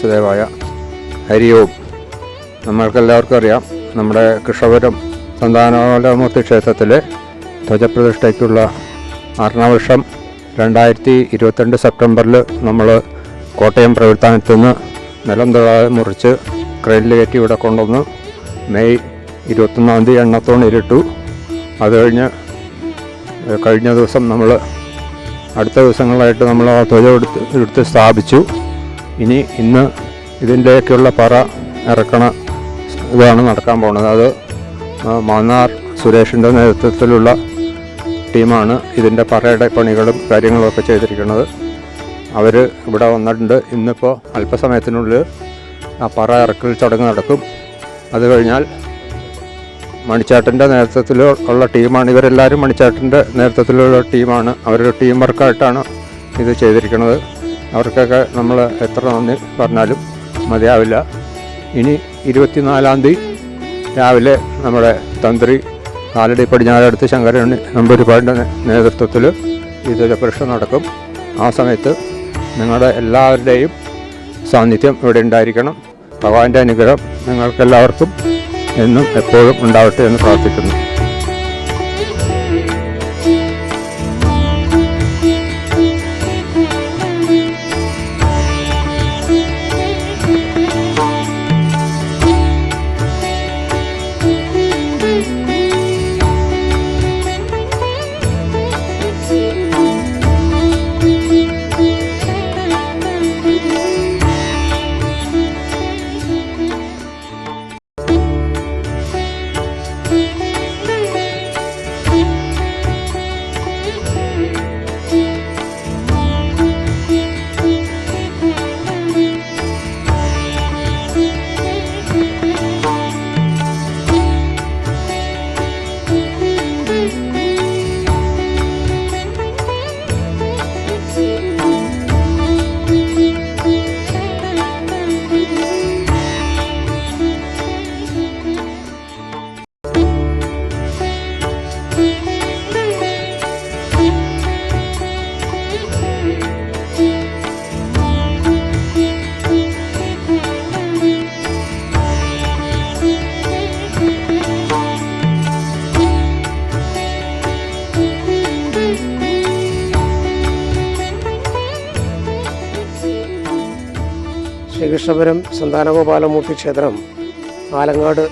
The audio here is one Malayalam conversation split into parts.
വാസുദേവായ ഹരിയോം. നമ്മൾക്കെല്ലാവർക്കും അറിയാം നമ്മുടെ കൃഷ്ണപുരം സന്താനോലമൂർത്തി ക്ഷേത്രത്തിലെ ധ്വജപ്രതിഷ്ഠയ്ക്കുള്ള അർണവർഷം രണ്ടായിരത്തി ഇരുപത്തിരണ്ട് സെപ്റ്റംബറിൽ നമ്മൾ കോട്ടയം പ്രവർത്തനത്തിൽ നിന്ന് നിലം തൊഴാതെ മുറിച്ച് ക്രെയിനിൽ കയറ്റി ഇവിടെ കൊണ്ടുവന്ന് മെയ് ഇരുപത്തൊന്നാം തീയതി എണ്ണത്തോണിലിട്ടു അത് കഴിഞ്ഞ് കഴിഞ്ഞ ദിവസം നമ്മൾ അടുത്ത ദിവസങ്ങളായിട്ട് നമ്മൾ ആ ധ്വജം എടുത്ത് എടുത്ത് സ്ഥാപിച്ചു. ഇനി ഇന്ന് ഇതിന്റെയൊക്കെയുള്ള പറ ഇറക്കണ ഇതാണ് നടക്കാൻ പോകുന്നത്. അത് മാന്നാർ സുരേഷിന്റെ നേതൃത്വത്തിലുള്ള ടീമാണ് ഇതിന്റെ പറയുടെ പണികളും കാര്യങ്ങളൊക്കെ ചെയ്തിരിക്കുന്നത്. അവർ ഇവിടെ വന്നിട്ടുണ്ട്. ഇന്നിപ്പോൾ അല്പസമയത്തിനുള്ളിൽ ആ പറ ഇറക്കൽ ചടങ്ങ് നടക്കും. അത് കഴിഞ്ഞാൽ മണിച്ചാട്ടന്റെ നേതൃത്വത്തിൽ ഉള്ള ടീമാണ് ഇവരെല്ലാവരും മണിച്ചാട്ടന്റെ നേതൃത്വത്തിലുള്ള ടീമാണ്. അവരുടെ ടീം വർക്കായിട്ടാണ് ഇത് ചെയ്തിരിക്കുന്നത്. അവർക്കൊക്കെ നമ്മൾ എത്ര നന്ദി പറഞ്ഞാലും മതിയാവില്ല ഇനി ഇരുപത്തിനാലാം തീയതി രാവിലെ നമ്മുടെ തന്ത്രി കാലടി പടിഞ്ഞാറടുത്ത് ശങ്കരൻ നമ്പൂരിപ്പാടിന്റെ നേതൃത്വത്തിൽ ഇതൊരു പ്രശ്നം നടക്കും. ആ സമയത്ത് നിങ്ങളുടെ എല്ലാവരുടെയും സാന്നിധ്യം ഇവിടെ ഉണ്ടായിരിക്കണം. ഭഗവാന്റെ അനുഗ്രഹം നിങ്ങൾക്കെല്ലാവർക്കും എന്നും എപ്പോഴും ഉണ്ടാവട്ടെ എന്ന് പ്രാർത്ഥിക്കുന്നു. ശ്രീകൃഷ്ണപുരം സന്താനഗോപാലമൂർത്തി ക്ഷേത്രം ആലങ്ങാട്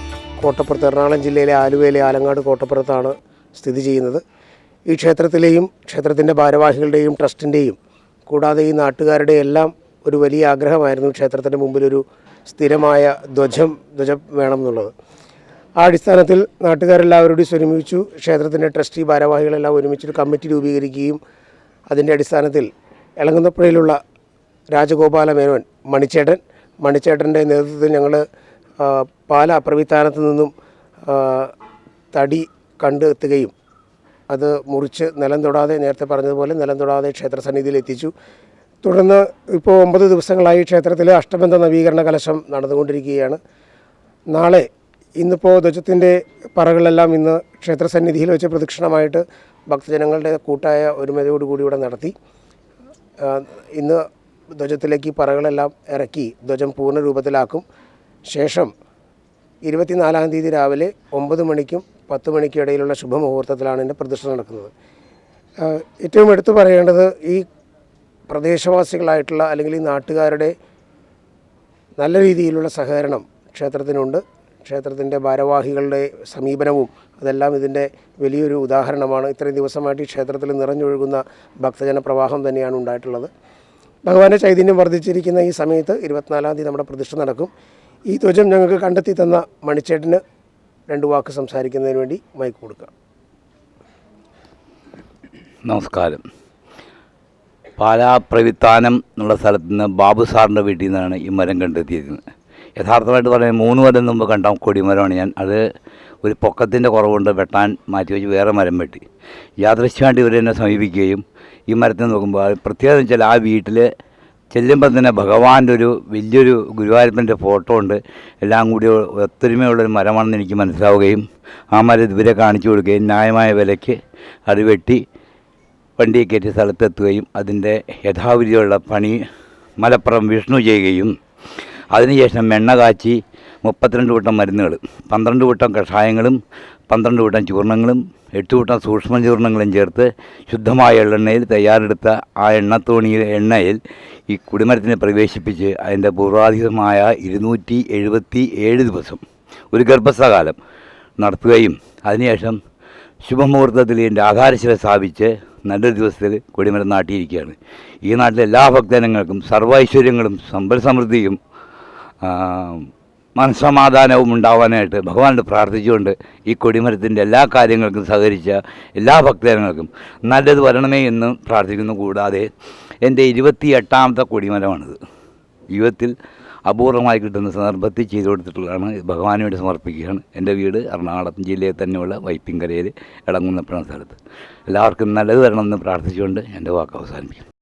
കോട്ടപ്പുറത്ത് എറണാകുളം ജില്ലയിലെ ആലുവയിലെ ആലങ്ങാട് കോട്ടപ്പുറത്താണ് സ്ഥിതി ചെയ്യുന്നത്. ഈ ക്ഷേത്രത്തിലെയും ക്ഷേത്രത്തിന്റെ ഭാരവാഹികളുടെയും ട്രസ്റ്റിന്റെയും കൂടാതെ ഈ നാട്ടുകാരുടെ എല്ലാം ഒരു വലിയ ആഗ്രഹമായിരുന്നു ക്ഷേത്രത്തിന്റെ മുമ്പിലൊരു സ്ഥിരമായ ധ്വജം ധ്വജം വേണം എന്നുള്ളത് ആ അടിസ്ഥാനത്തിൽ നാട്ടുകാരെല്ലാവരോടും ഒരുമിച്ചു ക്ഷേത്രത്തിന്റെ ട്രസ്റ്റി ഭാരവാഹികളെല്ലാം ഒരുമിച്ചൊരു കമ്മിറ്റി രൂപീകരിക്കുകയും അതിന്റെ അടിസ്ഥാനത്തിൽ എളങ്ങുന്നപ്പുഴയിലുള്ള രാജഗോപാല മേനോൻ മണിച്ചേട്ടൻ. മണിച്ചേട്ടന്റെ നേതൃത്വത്തിൽ ഞങ്ങൾ പാല പ്രവിത്താനത്ത് നിന്നും തടി കണ്ടെത്തുകയും അത് മുറിച്ച് നിലം തൊടാതെ നേരത്തെ പറഞ്ഞതുപോലെ നിലം തൊടാതെ ക്ഷേത്രസന്നിധിയിൽ എത്തിച്ചു. തുടർന്ന് ഇപ്പോൾ ഒമ്പത് ദിവസങ്ങളായി ക്ഷേത്രത്തിലെ അഷ്ടബന്ധ നവീകരണ കലശം നടന്നുകൊണ്ടിരിക്കുകയാണ്. നാളെ ഇന്നിപ്പോൾ ധ്വജത്തിന്റെ പറകളെല്ലാം ഇന്ന് ക്ഷേത്രസന്നിധിയിൽ വെച്ച് പ്രദക്ഷിണമായിട്ട് ഭക്തജനങ്ങളുടെ കൂട്ടായ ഒരുമതയോടുകൂടി ഇവിടെ നടത്തി. ഇന്ന് ധ്വജത്തിലേക്ക് പറകളെല്ലാം ഇറക്കി ധ്വജം പൂർണ രൂപത്തിലാക്കും. ശേഷം ഇരുപത്തിനാലാം തീയതി രാവിലെ ഒമ്പത് മണിക്കും പത്ത് മണിക്കും ഇടയിലുള്ള ശുഭമുഹൂർത്തത്തിലാണ് എന്റെ പ്രദർശനം നടക്കുന്നത്. ഏറ്റവും എടുത്തു പറയേണ്ടത് ഈ പ്രദേശവാസികളായിട്ടുള്ള അല്ലെങ്കിൽ ഈ നാട്ടുകാരുടെ നല്ല രീതിയിലുള്ള സഹകരണം ക്ഷേത്രത്തിനുണ്ട്. ക്ഷേത്രത്തിന്റെ ഭാരവാഹികളുടെ സമീപനവും അതെല്ലാം ഇതിന്റെ വലിയൊരു ഉദാഹരണമാണ്. ഇത്രയും ദിവസമായിട്ട് ഈ ക്ഷേത്രത്തിൽ നിറഞ്ഞൊഴുകുന്ന ഭക്തജന പ്രവാഹം തന്നെയാണ് ഉണ്ടായിട്ടുള്ളത്. ഭഗവാന്റെ ചൈതന്യം വർദ്ധിച്ചിരിക്കുന്ന ഈ സമയത്ത് ഇരുപത്തിനാലാം തീയതി നമ്മുടെ പ്രതിഷ്ഠ നടക്കും. ഈ ധ്വജം ഞങ്ങൾക്ക് കണ്ടെത്തി തന്ന മണിച്ചേട്ടന് രണ്ട് വാക്ക് സംസാരിക്കുന്നതിന് വേണ്ടി മൈക്ക് കൊടുക്കാം. നമസ്കാരം. പാലാ പ്രവിത്താനം എന്നുള്ള സ്ഥലത്ത് നിന്ന് ബാബു സാറിന്റെ വീട്ടിൽ നിന്നാണ് ഈ മരം കണ്ടെത്തിയിരിക്കുന്നത്. യഥാർത്ഥമായിട്ട് പറഞ്ഞാൽ മൂന്ന് കൊല്ലം മുമ്പ് കണ്ട കൊടിമരമാണ് ഞാൻ. അത് ഒരു പൊക്കത്തിന്റെ കുറവുകൊണ്ട് വെട്ടാൻ മാറ്റി വെച്ച് വേറെ മരം വെട്ടി. യാദൃശ്യമായിട്ട് ഇവരെന്നെ സമീപിക്കുകയും ഈ മരത്തിൽ നോക്കുമ്പോൾ അത് പ്രത്യേകത വെച്ചാൽ ആ വീട്ടിൽ ചെല്ലുമ്പോൾ തന്നെ ഭഗവാന്റെ ഒരു വലിയൊരു ഗുരുവായൂരപ്പന്റെ ഫോട്ടോ ഉണ്ട്. എല്ലാം കൂടി ഒത്തൊരുമയുള്ളൊരു മരമാണെന്ന് എനിക്ക് മനസ്സിലാവുകയും ആ മരം ഇതുവരെ കാണിച്ചു കൊടുക്കുകയും ന്യായമായ വിലയ്ക്ക് അത് വെട്ടി വണ്ടിയെ കയറ്റി സ്ഥലത്തെത്തുകയും അതിന്റെ യഥാവിധിയുള്ള പണി മലപ്പുറം വിഷ്ണു ചെയ്യുകയും അതിനുശേഷം എണ്ണ കാച്ചി മുപ്പത്തിരണ്ട് കൂട്ടം മരുന്നുകൾ പന്ത്രണ്ട് കൂട്ടം കഷായങ്ങളും പന്ത്രണ്ട് കൂട്ടം ചൂർണങ്ങളും എട്ട് കൂട്ടം സൂക്ഷ്മ ചൂർണങ്ങളും ചേർത്ത് ശുദ്ധമായ എള്ളെണ്ണയിൽ തയ്യാറെടുത്ത ആ എണ്ണത്തോണി എണ്ണയിൽ ഈ കുടിമരത്തിനെ പ്രവേശിപ്പിച്ച് അതിന്റെ പൂർവാധികമായ ഇരുന്നൂറ്റി എഴുപത്തി ഏഴ് ദിവസം ഒരു ഗർഭസ്ഥകാലം നടത്തുകയും അതിനുശേഷം ശുഭമുഹൂർത്തത്തിൽ എന്റെ ആധാരശില സ്ഥാപിച്ച് നല്ലൊരു ദിവസത്തിൽ കൊടിമരം നാട്ടിയിരിക്കുകയാണ്. ഈ നാട്ടിലെ എല്ലാ ഭക്തജനങ്ങൾക്കും സർവൈശ്വര്യങ്ങളും സമ്പൽ സമൃദ്ധിയും മനസ്സമാധാനവും ഉണ്ടാവാനായിട്ട് ഭഗവാനോട് പ്രാർത്ഥിച്ചുകൊണ്ട് ഈ കൊടിമരത്തിന്റെ എല്ലാ കാര്യങ്ങൾക്കും സഹകരിച്ച എല്ലാ ഭക്തജനങ്ങൾക്കും നല്ലത് വരണമേ എന്ന് പ്രാർത്ഥിക്കുന്നു. കൂടാതെ എന്റെ ഇരുപത്തി എട്ടാമത്തെ കൊടിമരമാണിത്. ജീവിതത്തിൽ അപൂർവമായി കിട്ടുന്ന സന്ദർഭത്തിൽ ചെയ്തു കൊടുത്തിട്ടുള്ളതാണ്. ഭഗവാന് വേണ്ടി സമർപ്പിക്കുകയാണ്. എന്റെ വീട് എറണാകുളം ജില്ലയിൽ തന്നെയുള്ള വൈപ്പിങ്കരയിൽ ഇളങ്ങുന്നപ്പുഴ സ്ഥലത്ത്. എല്ലാവർക്കും നല്ലത് വരണമെന്ന് പ്രാർത്ഥിച്ചുകൊണ്ട് എന്റെ വാക്ക് അവസാനിപ്പിക്കുന്നു.